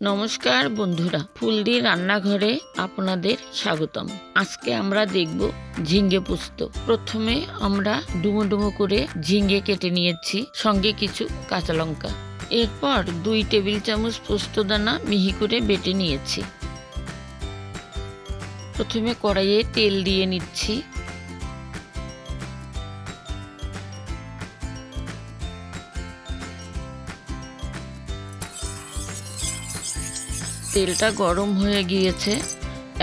নমস্কার বন্ধুরা ফুলদি রান্নাঘরে আপনাদের স্বাগতম। আজকে আমরা দেখব ঝিঙ্গে পোস্ত। প্রথমে আমরা ডুমো ডুমো করে ঝিঙ্গে কেটে নিয়েছি, সঙ্গে কিছু কাঁচা লঙ্কা। এরপর দুই টেবিল চামচ পোস্ত দানা মিহি করে বেটে নিয়েছি। প্রথমে কড়াইয়ে তেল দিয়ে নিচ্ছি। তেলটা গরম হয়ে গিয়েছে।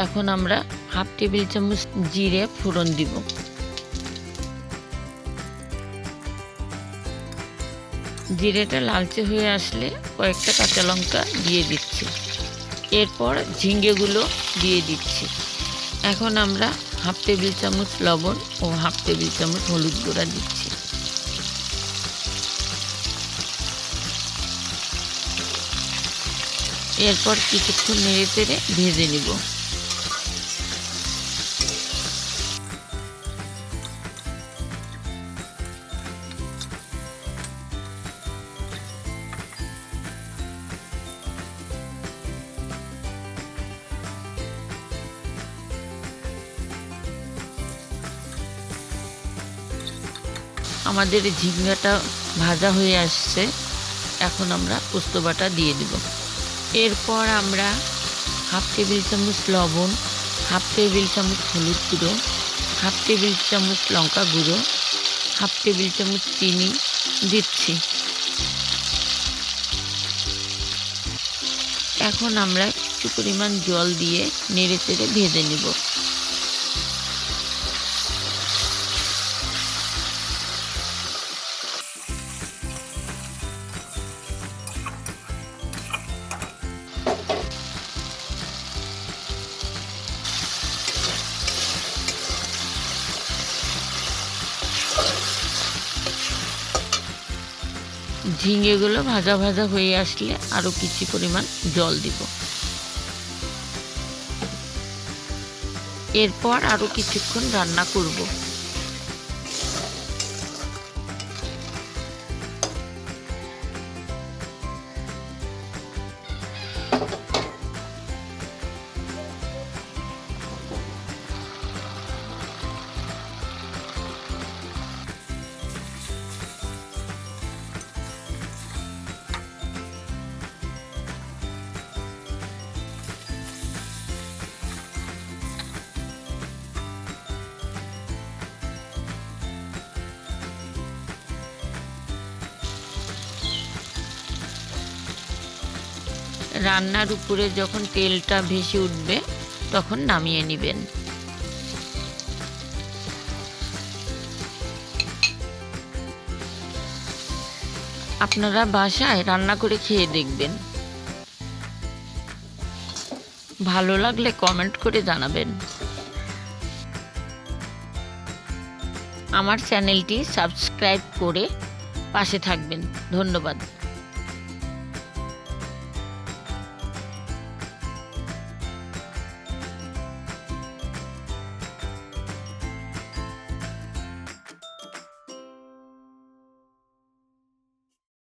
এখন আমরা হাফ টেবিল চামচ জিরে ফোড়ন দিব। জিরেটা লালচে হয়ে আসলে কয়েকটা কাঁচা লঙ্কা দিয়ে দিচ্ছি। এরপর ঝিঙ্গেগুলো দিয়ে দিচ্ছি। এখন আমরা হাফ টেবিল চামচ লবণ ও হাফ টেবিল চামচ হলুদ গুঁড়া দিচ্ছি। এরপর কিছুক্ষণ নেড়ে চেড়ে ভেজে নিব। আমাদের ঝিঙ্গাটা ভাজা হয়ে আসছে। এখন আমরা পোস্ত বাটা দিয়ে দিব। এরপর আমরা হাফ টেবিল চামচ লবণ, হাফ টেবিল চামচ হলুদ গুঁড়ো, হাফ টেবিল চামচ লঙ্কা গুঁড়ো, হাফ টেবিল চামচ চিনি দিচ্ছি। এখন আমরা কিছু পরিমাণ জল দিয়ে নেড়ে চেড়ে ভেজে নেব। ঝিঙেগুলো ভাজা ভাজা হয়ে আসলে আরও কিছু পরিমাণ জল দিব। এরপর আরও কিছুক্ষণ রান্না করব। রান্নার উপরে যখন তেলটা ভেসে উঠবে, তখন নামিয়ে নেবেন। আপনারা বাসায় রান্না করে খেয়ে দেখবেন। ভালো লাগলে কমেন্ট করে জানাবেন। আমার চ্যানেলটি সাবস্ক্রাইব করে পাশে থাকবেন। ধন্যবাদ।